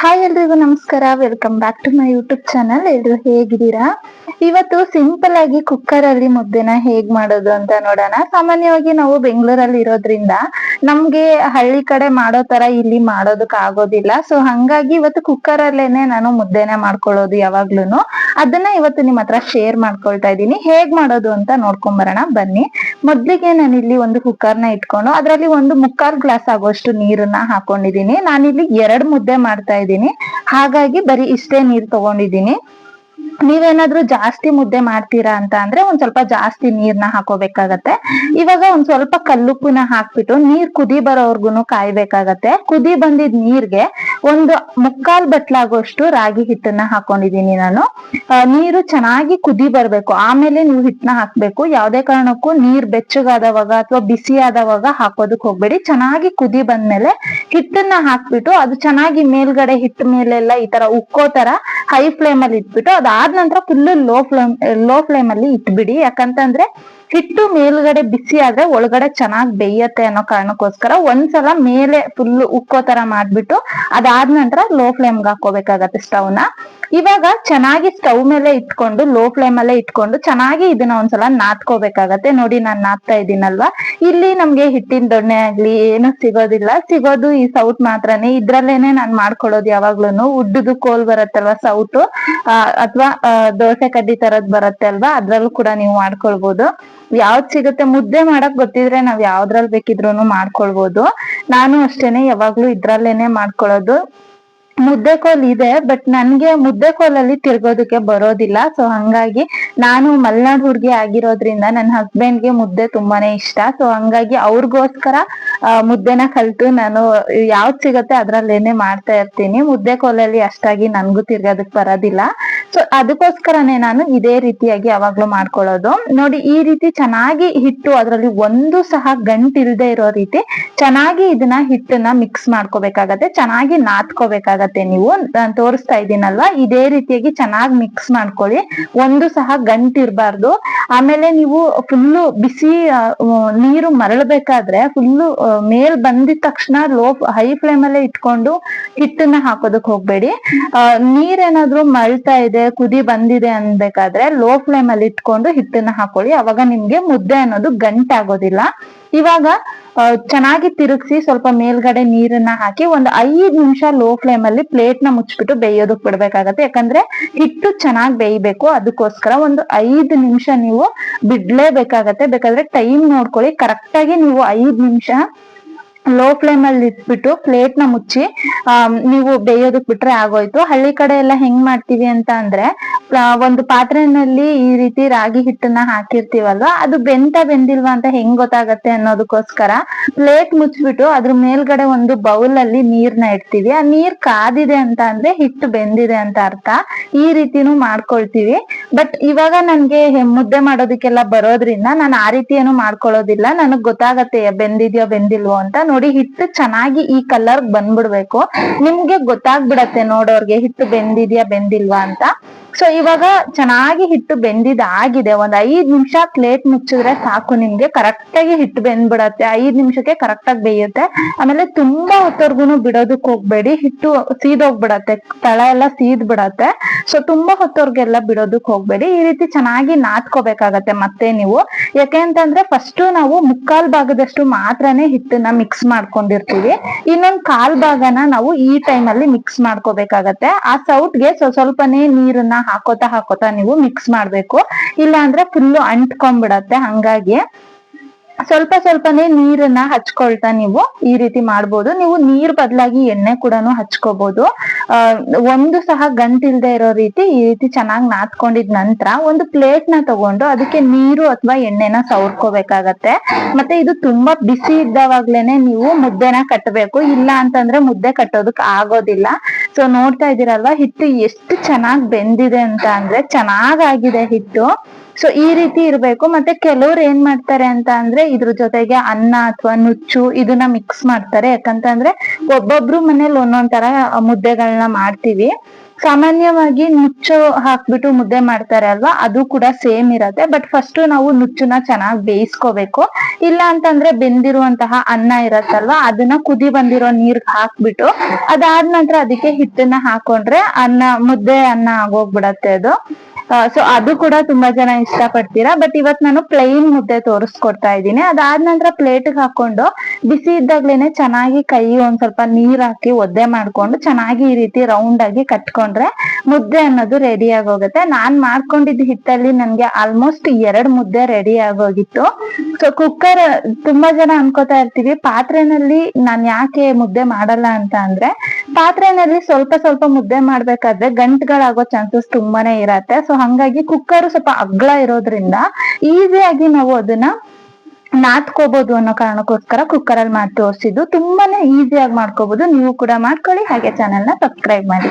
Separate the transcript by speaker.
Speaker 1: Hi ಎಲ್ರಿಗೂ ನಮಸ್ಕಾರ. Welcome back to my YouTube channel ಎಲ್ರು ಹೇಗಿದ್ದೀರಾ? ಇವತ್ತು ಸಿಂಪಲ್ ಆಗಿ ಕುಕ್ಕರ್ ಅಲ್ಲಿ ಮುದ್ದೆನ ಹೇಗ್ ಮಾಡೋದು ಅಂತ ನೋಡೋಣ. ಸಾಮಾನ್ಯವಾಗಿ ನಾವು ಬೆಂಗಳೂರಲ್ಲಿ ಇರೋದ್ರಿಂದ ನಮ್ಗೆ ಹಳ್ಳಿ ಕಡೆ ಮಾಡೋ ತರ ಇಲ್ಲಿ ಮಾಡೋದಕ್ ಆಗೋದಿಲ್ಲ. ಸೊ ಹಂಗಾಗಿ ಇವತ್ತು ಕುಕ್ಕರ್ ಅಲ್ಲೇನೆ ನಾನು ಮುದ್ದೆನ ಮಾಡ್ಕೊಳ್ಳೋದು ಯಾವಾಗ್ಲೂನು. ಅದನ್ನ ಇವತ್ತು ನಿಮ್ ಹತ್ರ ಶೇರ್ ಮಾಡ್ಕೊಳ್ತಾ ಇದ್ದೀನಿ. ಹೇಗ್ ಮಾಡೋದು ಅಂತ ನೋಡ್ಕೊಂಡ್ ಬರೋಣ ಬನ್ನಿ. ಮೊದ್ಲಿಗೆ ನಾನು ಇಲ್ಲಿ ಒಂದು ಕುಕ್ಕರ್ನ ಇಟ್ಕೊಂಡು ಅದರಲ್ಲಿ ಒಂದು ಮುಕ್ಕಾಲ್ ಗ್ಲಾಸ್ ಆಗೋಷ್ಟು ನೀರನ್ನ ಹಾಕೊಂಡಿದೀನಿ ನಾನಿಲ್ಲಿ ಎರಡ್ ಮುದ್ದೆ ಮಾಡ್ತಾ ಇದ್ದೀನಿ. ಹಾಗಾಗಿ ಬರೀ ಇಷ್ಟೇ ನೀರ್ ತಗೊಂಡಿದೀನಿ ನೀವೇನಾದ್ರೂ ಜಾಸ್ತಿ ಮುದ್ದೆ ಮಾಡ್ತೀರಾ ಅಂತ ಅಂದ್ರೆ ಒಂದ್ ಸ್ವಲ್ಪ ಜಾಸ್ತಿ ನೀರ್ನ ಹಾಕೋಬೇಕಾಗತ್ತೆ. ಇವಾಗ ಒಂದ್ ಸ್ವಲ್ಪ ಕಲ್ಲುಪ್ಪುನ ಹಾಕ್ಬಿಟ್ಟು ನೀರ್ ಕುದಿ ಬರೋವರ್ಗುನು ಕಾಯ್ಬೇಕಾಗತ್ತೆ. ಕುದಿ ಬಂದಿದ್ ನೀರ್ಗೆ ಒಂದು ಮುಕ್ಕಾಲ್ ಬಟ್ಲಾಗೋಷ್ಟು ರಾಗಿ ಹಿಟ್ಟನ್ನ ಹಾಕೊಂಡಿದೀನಿ ನಾನು. ನೀರು ಚೆನ್ನಾಗಿ ಕುದಿ ಬರ್ಬೇಕು. ಆಮೇಲೆ ನೀವು ಹಿಟ್ಟನ್ನ ಹಾಕ್ಬೇಕು. ಯಾವ್ದೇ ಕಾರಣಕ್ಕೂ ನೀರ್ ಬೆಚ್ಚಗಾದವಾಗ ಅಥವಾ ಬಿಸಿ ಆದವಾಗ ಹಾಕೋದಕ್ ಹೋಗ್ಬೇಡಿ. ಚೆನ್ನಾಗಿ ಕುದಿ ಬಂದ್ಮೇಲೆ ಹಿಟ್ಟನ್ನ ಹಾಕ್ಬಿಟ್ಟು ಅದು ಚೆನ್ನಾಗಿ ಮೇಲ್ಗಡೆ ಹಿಟ್ಟ ಮೇಲೆಲ್ಲ ಈ ತರ ಉಕ್ಕೋ ತರ ಹೈ ಫ್ಲೇಮ್ ಅಲ್ಲಿ ಇಟ್ಬಿಟ್ಟು ಅದಾದ ನಂತರ full low flame low flame ಅಲ್ಲಿ ಇಟ್ಬಿಡಿ. ಯಾಕಂತಂದ್ರೆ ಹಿಟ್ಟು ಮೇಲ್ಗಡೆ ಬಿಸಿ ಆದ್ರೆ ಒಳಗಡೆ ಚೆನ್ನಾಗ್ ಬೇಯತ್ತೆ ಅನ್ನೋ ಕಾರಣಕ್ಕೋಸ್ಕರ ಒಂದ್ಸಲ ಮೇಲೆ ಫುಲ್ ಉಕ್ಕೋ ತರ ಮಾಡ್ಬಿಟ್ಟು ಅದಾದ ನಂತರ ಲೋ ಫ್ಲೇಮ್ಗೆ ಹಾಕೋಬೇಕಾಗತ್ತೆ ಸ್ಟವ್ನ. ಇವಾಗ ಚೆನ್ನಾಗಿ ಸ್ಟವ್ ಮೇಲೆ ಇಟ್ಕೊಂಡು, ಲೋ ಫ್ಲೇಮ್ ಅಲ್ಲೇ ಇಟ್ಕೊಂಡು ಚೆನ್ನಾಗಿ ಇದನ್ನ ಒಂದ್ಸಲ ನಾತ್ಕೋಬೇಕಾಗತ್ತೆ ನೋಡಿ ನಾನ್ ನಾತ್ತಾ ಇದ್ದೀನಲ್ವಾ? ಇಲ್ಲಿ ನಮ್ಗೆ ಹಿಟ್ಟಿನ ದೊಣ್ಣೆ ಆಗ್ಲಿ ಏನು ಸಿಗೋದಿಲ್ಲ. ಸಿಗೋದು ಈ ಸೌಟ್ ಮಾತ್ರನೇ. ಇದ್ರಲ್ಲೇನೆ ನಾನ್ ಮಾಡ್ಕೊಳ್ಳೋದು ಯಾವಾಗ್ಲೂನು. ಉಡ್ಡುದು ಕೋಲ್ ಬರತ್ತಲ್ವಾ ಸೌಟ್? ಅಥವಾ ದೋಸೆ ಕಡ್ಡಿ ತರದ್ ಬರತ್ತೆ ಅಲ್ವಾ? ಅದ್ರಲ್ಲೂ ಕೂಡ ನೀವು ಮಾಡ್ಕೊಳ್ಬಹುದು ಯಾವ್ದ್ ಸಿಗುತ್ತೆ? ಮುದ್ದೆ ಮಾಡಕ್ ಗೊತ್ತಿದ್ರೆ ನಾವ್ ಯಾವ್ದ್ರಲ್ಲಿ ಬೇಕಿದ್ರು ಮಾಡ್ಕೊಳ್ಬಹುದು ನಾನು ಅಷ್ಟೇನೆ ಯಾವಾಗ್ಲೂ ಇದ್ರಲ್ಲೇನೆ ಮಾಡ್ಕೊಳ್ಳೋದು. ಮುದ್ದೆ ಕೋಲ್ ಇದೆ ಬಟ್ ನನ್ಗೆ ಮುದ್ದೆ ಕೋಲಲ್ಲಿ ತಿರ್ಗೋದಕ್ಕೆ ಬರೋದಿಲ್ಲ. ಸೊ ಹಂಗಾಗಿ ನಾನು ಮಲ್ನಾಡ್ ಹುಡುಗಿ ಆಗಿರೋದ್ರಿಂದ ನನ್ನ ಹಸ್ಬೆಂಡ್ಗೆ ಮುದ್ದೆ ತುಂಬಾನೇ ಇಷ್ಟ. ಸೊ ಹಂಗಾಗಿ ಅವ್ರಿಗೋಸ್ಕರ ಮುದ್ದೆನ ಕಲ್ತು ನಾನು ಯಾವ್ದು ಸಿಗತ್ತೆ ಅದ್ರಲ್ಲೇನೆ ಮಾಡ್ತಾ ಇರ್ತೀನಿ. ಮುದ್ದೆ ಕೋಲಲ್ಲಿ ಅಷ್ಟಾಗಿ ನನ್ಗೂ ತಿರ್ಗೋದಕ್ ಬರೋದಿಲ್ಲ. ಸೊ ಅದಕ್ಕೋಸ್ಕರನೇ ನಾನು ಇದೇ ರೀತಿಯಾಗಿ ಯಾವಾಗ್ಲೂ ಮಾಡ್ಕೊಳ್ಳೋದು. ನೋಡಿ, ಈ ರೀತಿ ಚೆನ್ನಾಗಿ ಹಿಟ್ಟು ಅದ್ರಲ್ಲಿ ಒಂದು ಸಹ ಗಂಟಿಲ್ದೆ ಇರೋ ರೀತಿ ಚೆನ್ನಾಗಿ ಇದನ್ನ ಹಿಟ್ಟನ್ನ ಮಿಕ್ಸ್ ಮಾಡ್ಕೋಬೇಕಾಗತ್ತೆ, ಚೆನ್ನಾಗಿ ನಾದ್ಕೋಬೇಕಾಗತ್ತೆ ನೀವು. ನಾನು ತೋರಿಸ್ತಾ ಇದ್ದೀನಲ್ವಾ? ಇದೇ ರೀತಿಯಾಗಿ ಚೆನ್ನಾಗಿ ಮಿಕ್ಸ್ ಮಾಡ್ಕೊಳ್ಳಿ. ಒಂದು ಸಹ ಗಂಟಿರ್ಬಾರ್ದು ಆಮೇಲೆ ನೀವು ಫುಲ್ಲು ಬಿಸಿ ನೀರು ಮರಳಬೇಕಾದ್ರೆ ಫುಲ್ಲು ಮೇಲ್ ಬಂದಿದ ತಕ್ಷಣ ಲೋ ಹೈ ಫ್ಲೇಮ್ ಅಲ್ಲೇ ಇಟ್ಕೊಂಡು ಹಿಟ್ಟನ್ನ ಹಾಕೋದಕ್ ಹೋಗ್ಬೇಡಿ. ನೀರೇನಾದ್ರೂ ಮಳ್ತಾ ಇದೆ, ಕುದಿ ಬಂದಿದೆ ಅನ್ಬೇಕಾದ್ರೆ ಲೋ ಫ್ಲೇಮ್ ಅಲ್ಲಿ ಇಟ್ಕೊಂಡು ಹಿಟ್ಟನ್ನ ಹಾಕೊಳ್ಳಿ. ಅವಾಗ ನಿಮ್ಗೆ ಮುದ್ದೆ ಅನ್ನೋದು ಗಂಟಾಗೋದಿಲ್ಲ. ಇವಾಗ ಚೆನ್ನಾಗಿ ತಿರುಗಿಸಿ ಸ್ವಲ್ಪ ಮೇಲ್ಗಡೆ ನೀರನ್ನ ಹಾಕಿ ಒಂದು ಐದ್ ನಿಮಿಷ ಲೋ ಫ್ಲೇಮ್ ಅಲ್ಲಿ ಪ್ಲೇಟ್ನ ಮುಚ್ಚಿಬಿಟ್ಟು ಬೇಯೋದಕ್ ಬಿಡ್ಬೇಕಾಗತ್ತೆ. ಯಾಕಂದ್ರೆ ಹಿಟ್ಟು ಚೆನ್ನಾಗಿ ಬೇಯಬೇಕು. ಅದಕ್ಕೋಸ್ಕರ ಒಂದು ಐದು ನಿಮಿಷ ನೀವು ಬಿಡ್ಲೇಬೇಕಾಗತ್ತೆ. ಬೇಕಾದ್ರೆ ಟೈಮ್ ನೋಡ್ಕೊಳ್ಳಿ. ಕರೆಕ್ಟ್ ಆಗಿ ನೀವು ಐದ್ ನಿಮಿಷ ಲೋ ಫ್ಲೇಮ್ ಅಲ್ಲಿ ಇಟ್ಬಿಟ್ಟು ಪ್ಲೇಟ್ನ ಮುಚ್ಚಿ ಆ ನೀವು ಬೇಯೋದಕ್ ಬಿಟ್ರೆ ಆಗೋಯ್ತು. ಹಳ್ಳಿ ಕಡೆ ಎಲ್ಲ ಹೆಂಗ್ ಮಾಡ್ತೀವಿ ಅಂತ ಅಂದ್ರೆ ಒಂದು ಪಾತ್ರೆನಲ್ಲಿ ಈ ರೀತಿ ರಾಗಿ ಹಿಟ್ಟನ್ನ ಹಾಕಿರ್ತೀವಲ್ವಾ, ಅದು ಬೆಂತ ಬೆಂದಿಲ್ವಾ ಅಂತ ಹೆಂಗ್ ಗೊತ್ತಾಗತ್ತೆ ಅನ್ನೋದಕ್ಕೋಸ್ಕರ ಪ್ಲೇಟ್ ಮುಚ್ಚಿಬಿಟ್ಟು ಅದ್ರ ಮೇಲ್ಗಡೆ ಒಂದು ಬೌಲ್ ಅಲ್ಲಿ ನೀರ್ನ ಇಡ್ತೀವಿ. ಆ ನೀರ್ ಕಾದಿದೆ ಅಂತ ಅಂದ್ರೆ ಹಿಟ್ಟು ಬೆಂದಿದೆ ಅಂತ ಅರ್ಥ. ಈ ರೀತಿನೂ ಮಾಡ್ಕೊಳ್ತೀವಿ. ಬಟ್ ಇವಾಗ ನನ್ಗೆ ಮುದ್ದೆ ಮಾಡೋದಕ್ಕೆಲ್ಲ ಬರೋದ್ರಿಂದ ನಾನು ಆ ರೀತಿ ಏನು ಮಾಡ್ಕೊಳ್ಳೋದಿಲ್ಲ. ನನಗ್ ಗೊತ್ತಾಗತ್ತೆ, ಬೆಂದಿದ್ಯೋ ಬೆಂದಿಲ್ವೋ ಅಂತ ಹಿಟ್ಟು ಚೆನ್ನಾಗಿ ಈ ಕಲರ್ ಬಂದ್ಬಿಡ್ಬೇಕು. ನಿಮ್ಗೆ ಗೊತ್ತಾಗ್ಬಿಡತ್ತೆ ನೋಡೋರ್ಗೆ ಹಿಟ್ಟು ಬೆಂದಿದ್ಯಾ ಬೆಂದಿಲ್ವಾ ಅಂತ. ಸೊ ಇವಾಗ ಚೆನ್ನಾಗಿ ಹಿಟ್ಟು ಬೆಂದಿದ್ದಾಗಿದೆ ಒಂದ್ ಐದ್ ನಿಮಿಷ ಪ್ಲೇಟ್ ಮುಚ್ಚಿದ್ರೆ ಸಾಕು ನಿಮ್ಗೆ. ಕರೆಕ್ಟ್ ಆಗಿ ಹಿಟ್ಟು ಬೆಂದ್ಬಿಡತ್ತೆ. ಐದ್ ನಿಮಿಷಕ್ಕೆ ಕರೆಕ್ಟ್ ಆಗಿ ಬೇಯುತ್ತೆ. ಆಮೇಲೆ ತುಂಬಾ ಹೊತ್ತವರ್ಗುನು ಬಿಡೋದಕ್ ಹೋಗ್ಬೇಡಿ. ಹಿಟ್ಟು ಸೀದೋಗ್ಬಿಡತ್ತೆ. ತಳ ಎಲ್ಲ ಸೀದ್ ಬಿಡತ್ತೆ ಸೊ ತುಂಬಾ ಹೊತ್ತವ್ರಿಗೆಲ್ಲ ಬಿಡೋದಕ್ ಹೋಗ್ಬೇಡಿ. ಈ ರೀತಿ ಚೆನ್ನಾಗಿ ನಾದ್ಕೋಬೇಕಾಗತ್ತೆ ಮತ್ತೆ ನೀವು. ಯಾಕೆ ಅಂತಂದ್ರೆ ಫಸ್ಟ್ ನಾವು ಮುಕ್ಕಾಲ್ ಭಾಗದಷ್ಟು ಮಾತ್ರನೇ ಹಿಟ್ಟನ್ನ ಮಿಕ್ಸ್ ಮಾಡ್ಕೊಂಡಿರ್ತೀವಿ. ಇನ್ನೊಂದ್ ಕಾಲ್ ಭಾಗನ ನಾವು ಈ ಟೈಮ್ ಅಲ್ಲಿ ಮಿಕ್ಸ್ ಮಾಡ್ಕೋಬೇಕಾಗತ್ತೆ. ಆ ಸೌಟ್ಗೆ ಸ್ವ ಸ್ವಲ್ಪನೇ ನೀರನ್ನ ಹಾಕೋತಾ ಹಾಕೋತಾ ನೀವು ಮಿಕ್ಸ್ ಮಾಡ್ಬೇಕು. ಇಲ್ಲ ಅಂದ್ರೆ ಫುಲ್ಲು ಅಂಟ್ಕೊಂಡ್ಬಿಡತ್ತೆ ಹಂಗಾಗಿ. ಸ್ವಲ್ಪ ಸ್ವಲ್ಪನೇ ನೀರನ್ನ ಹಚ್ಕೊಳ್ತಾ ನೀವು ಈ ರೀತಿ ಮಾಡ್ಬೋದು. ನೀವು ನೀರ್ ಬದಲಾಗಿ ಎಣ್ಣೆ ಕೂಡ ಹಚ್ಕೋಬಹುದು ಒಂದು ಸಹ ಗಂಟಿಲ್ದೆ ಇರೋ ರೀತಿ ಈ ರೀತಿ ಚೆನ್ನಾಗಿ ನಾದ್ಕೊಂಡಿದ್ ನಂತರ ಒಂದು ಪ್ಲೇಟ್ನ ತಗೊಂಡು ಅದಕ್ಕೆ ನೀರು ಅಥವಾ ಎಣ್ಣೆನ ಸವರ್ಕೋಬೇಕಾಗತ್ತೆ. ಮತ್ತೆ ಇದು ತುಂಬಾ ಬಿಸಿ ಇದ್ದಾವಾಗ್ಲೇನೆ ನೀವು ಮುದ್ದೆನ ಕಟ್ಟಬೇಕು ಇಲ್ಲ ಅಂತಂದ್ರೆ ಮುದ್ದೆ ಕಟ್ಟೋದಕ್ ಆಗೋದಿಲ್ಲ. ಸೊ ನೋಡ್ತಾ ಇದೀರಲ್ವಾ ಹಿಟ್ಟು ಎಷ್ಟು ಚೆನ್ನಾಗ್ ಬೆಂದಿದೆ ಅಂತ ಅಂದ್ರೆ ಚೆನ್ನಾಗಾಗಿದೆ ಹಿಟ್ಟು. ಸೊ ಈ ರೀತಿ ಇರ್ಬೇಕು. ಮತ್ತೆ ಕೆಲವ್ರು ಏನ್ ಮಾಡ್ತಾರೆ ಅಂತ ಅಂದ್ರೆ ಇದ್ರ ಜೊತೆಗೆ ಅನ್ನ ಅಥವಾ ನುಚ್ಚು ಇದನ್ನ ಮಿಕ್ಸ್ ಮಾಡ್ತಾರೆ. ಯಾಕಂತಂದ್ರೆ ಒಬ್ಬೊಬ್ರು ಮನೇಲಿ ಒಂದೊಂದ್ ತರ ಮುದ್ದೆಗಳನ್ನ ಮಾಡ್ತೀವಿ. ಸಾಮಾನ್ಯವಾಗಿ ನುಚ್ಚು ಹಾಕ್ಬಿಟ್ಟು ಮುದ್ದೆ ಮಾಡ್ತಾರೆ ಅಲ್ವಾ, ಅದು ಕೂಡ ಸೇಮ್ ಇರತ್ತೆ. ಬಟ್ ಫಸ್ಟ್ ನಾವು ನುಚ್ಚುನ ಚೆನ್ನಾಗಿ ಬೇಯಿಸ್ಕೋಬೇಕು. ಇಲ್ಲ ಅಂತಂದ್ರೆ ಬೆಂದಿರುವಂತಹ ಅನ್ನ ಇರತ್ತಲ್ವಾ, ಅದನ್ನ ಕುದಿ ಬಂದಿರೋ ನೀರ್ ಹಾಕ್ಬಿಟ್ಟು ಅದಾದ ನಂತರ ಅದಕ್ಕೆ ಹಿಟ್ಟನ್ನ ಹಾಕೊಂಡ್ರೆ ಅನ್ನ, ಮುದ್ದೆ ಅನ್ನ ಆಗೋಗ್ಬಿಡತ್ತೆ ಅದು. ಸೊ ಅದು ಕೂಡ ತುಂಬಾ ಜನ ಇಷ್ಟ ಪಡ್ತೀರಾ ಬಟ್ ಇವತ್ ನಾನು ಪ್ಲೈನ್ ಮುದ್ದೆ ತೋರಿಸ್ಕೊಡ್ತಾ ಇದ್ದೀನಿ. ಅದಾದ ನಂತರ ಪ್ಲೇಟ್ ಹಾಕೊಂಡು ಬಿಸಿ ಇದ್ದಾಗ್ಲೇನೆ ಚೆನ್ನಾಗಿ ಕೈ ಒಂದ್ ಸ್ವಲ್ಪ ನೀರ್ ಹಾಕಿ ಒದ್ದೆ ಮಾಡ್ಕೊಂಡು ಚೆನ್ನಾಗಿ ಈ ರೀತಿ ರೌಂಡ್ ಆಗಿ ಕಟ್ಕೊಂಡ್ರೆ ಮುದ್ದೆ ಅನ್ನೋದು ರೆಡಿ ಆಗೋಗುತ್ತೆ. ನಾನ್ ಮಾಡ್ಕೊಂಡಿದ್ದ ಹಿತ್ತಲ್ಲಿ ನನ್ಗೆ ಆಲ್ಮೋಸ್ಟ್ ಎರಡ್ ಮುದ್ದೆ ರೆಡಿ ಆಗೋಗಿತ್ತು. ಸೊ ಕುಕ್ಕರ್ ತುಂಬಾ ಜನ ಅನ್ಕೋತಾ ಇರ್ತೀವಿ. ಪಾತ್ರೆನಲ್ಲಿ ನಾನ್ ಯಾಕೆ ಮುದ್ದೆ ಮಾಡಲ್ಲ ಅಂತ ಅಂದ್ರೆ ಪಾತ್ರೆನಲ್ಲಿ ಸ್ವಲ್ಪ ಸ್ವಲ್ಪ ಮುದ್ದೆ ಮಾಡ್ಬೇಕಾದ್ರೆ ಗಂಟುಗಳಾಗೋ ಚಾನ್ಸಸ್ ತುಂಬಾನೇ ಇರತ್ತೆ. ಸೊ ಹಂಗಾಗಿ ಕುಕ್ಕರ್ ಸ್ವಲ್ಪ ಅಗ್ಲ ಇರೋದ್ರಿಂದ ಈಸಿಯಾಗಿ ನಾವು ಅದನ್ನ ನಾದ್ಕೋಬಹುದು ಅನ್ನೋ ಕಾರಣಕ್ಕೋಸ್ಕರ ಕುಕ್ಕರ್ ಅಲ್ಲಿ ಮಾಡಿ ತೋರಿಸಿದ್ದು. ತುಂಬಾನೇ ಈಸಿಯಾಗಿ ಮಾಡ್ಕೋಬಹುದು ನೀವು ಕೂಡ ಮಾಡ್ಕೊಳ್ಳಿ. ಹಾಗೆ ಚಾನೆಲ್ನ ಸಬ್ಸ್ಕ್ರೈಬ್ ಮಾಡಿ.